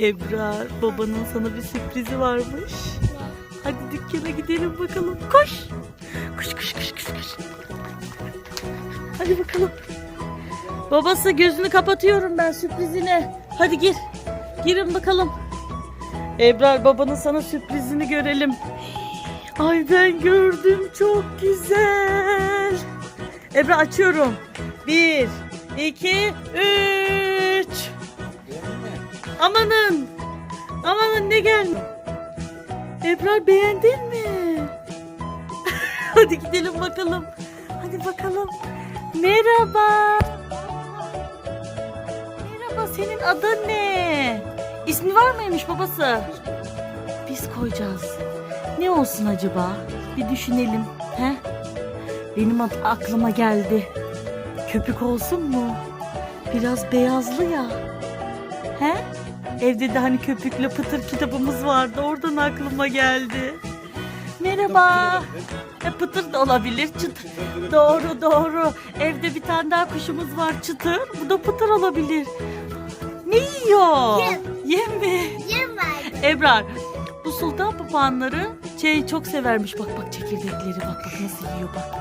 Ebrar babanın sana bir sürprizi varmış. Hadi dükkana gidelim bakalım. Koş. Koş koş koş koş koş. Hadi bakalım. Babası gözünü kapatıyorum ben sürprizine. Hadi gir. Girin bakalım. Ebrar babanın sana sürprizini görelim. Ay ben gördüm çok güzel. Ebrar açıyorum. Bir, iki, üç. Amanın. Amanın ne geldi? Ebrar beğendin mi? Hadi gidelim bakalım. Hadi bakalım. Merhaba. Merhaba senin adın ne? İsmi var mıymış babası? Biz koyacağız. Ne olsun acaba? Bir düşünelim. He? Benim ad- aklıma geldi. Köpük olsun mu? Biraz beyazlı ya. He? Evde de hani köpükle pıtır kitabımız vardı. Oradan aklıma geldi. Merhaba. E, pıtır da olabilir. Çıtır. Doğru doğru. Evde bir tane daha kuşumuz var çıtır. Bu da pıtır olabilir. Ne yiyor? Yem. Yem mi? Yem var. Ebrar bu sultan papağanları şey çok severmiş. Bak bak çekirdekleri bak bak nasıl yiyor bak.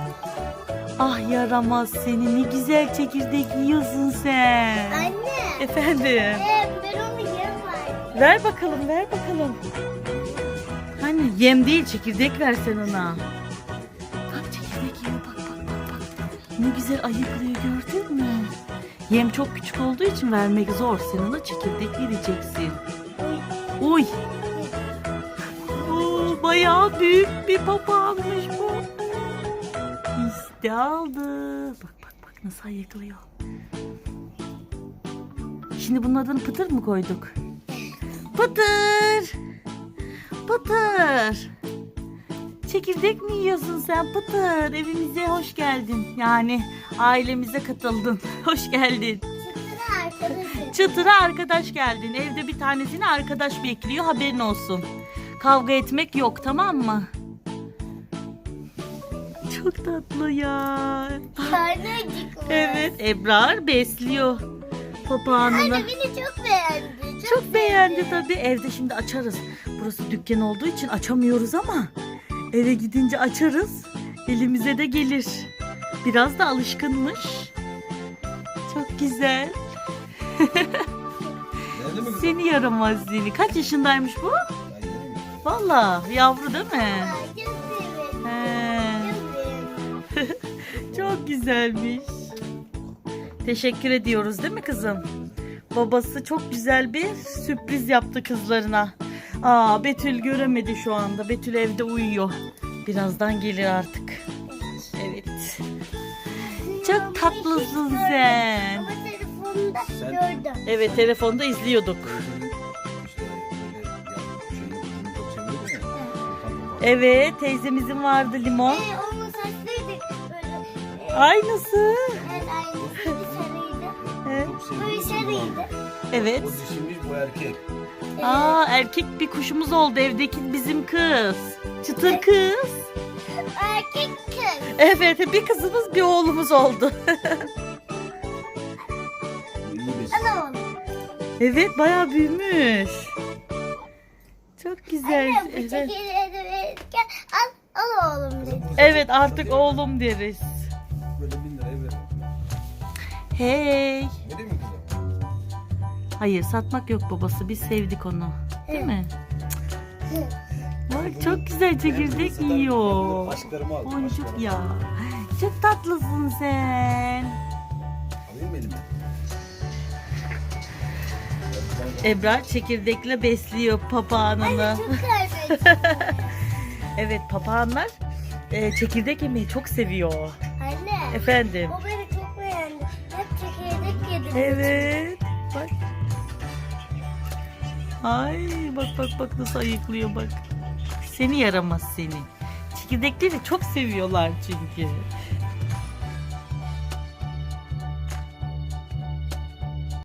Ah yaramaz seni ne güzel çekirdek yiyorsun sen. Anne. Efendim. Ee, Ver bakalım ver bakalım. Hani yem değil çekirdek versen ona. Bak çekirdek yiyor bak bak bak bak. Ne güzel ayıklıyor gördün mü? Yem çok küçük olduğu için vermek zor. Sen ona çekirdek vereceksin. Uy. Oo, bayağı büyük bir papağanmış bu. İşte aldı. Bak bak bak nasıl ayıklıyor. Şimdi bunun adını Pıtır mı koyduk? Pıtır. Pıtır. Çekirdek mi yiyorsun sen Pıtır? Evimize hoş geldin. Yani ailemize katıldın. Hoş geldin. Çıtıra arkadaş geldin. Evde bir tanesini arkadaş bekliyor haberin olsun. Kavga etmek yok tamam mı? Çok tatlı ya. Karnecik var. Evet Ebrar besliyor papağanını. Anne beni çok beğendi. Çok, Çok beğendi tabii. Evde şimdi açarız. Burası dükkan olduğu için açamıyoruz ama eve gidince açarız. Elimize de gelir. Biraz da alışkınmış. Çok güzel. Seni yaramaz seni. Kaç yaşındaymış bu? Valla yavru değil mi? Çok güzelmiş. Teşekkür ediyoruz değil mi kızım? Babası çok güzel bir sürpriz yaptı kızlarına. Aa Betül göremedi şu anda. Betül evde uyuyor. Birazdan gelir artık. Evet. Çok tatlısın sen. Ama telefonda Sen- gördüm. Evet telefonda izliyorduk. Evet teyzemizin vardı limon. Ee, onun saçları da böyle. Aynısı. Evet aynısı. Bu sarıydı. Evet. Bu dişiymiş bu erkek. Aa erkek bir kuşumuz oldu evdeki bizim kız. Çıtır kız. Erkek kız. Evet bir kızımız bir oğlumuz oldu. Ana oğlum. evet bayağı büyümüş. Çok güzel. Anne Evet. verirken al, al oğlum dedi. Evet artık oğlum deriz. Böyle bin liraya ver. Hey. Hayır satmak yok babası biz sevdik onu. Değil mi? Bak çok güzel çekirdek yiyor. Başlarımı al. Boncuk ya. Çok tatlısın sen. Alayım mı elime? Ebrar çekirdekle besliyor papağanını. Çok. Evet papağanlar e, çekirdek yemeyi çok seviyor. Anne. Efendim. O beni çok beğendi. Hep çekirdek yedi. Evet. Ay bak bak bak nasıl ayıklıyor bak. Seni yaramaz seni. Çekirdekleri çok seviyorlar çünkü.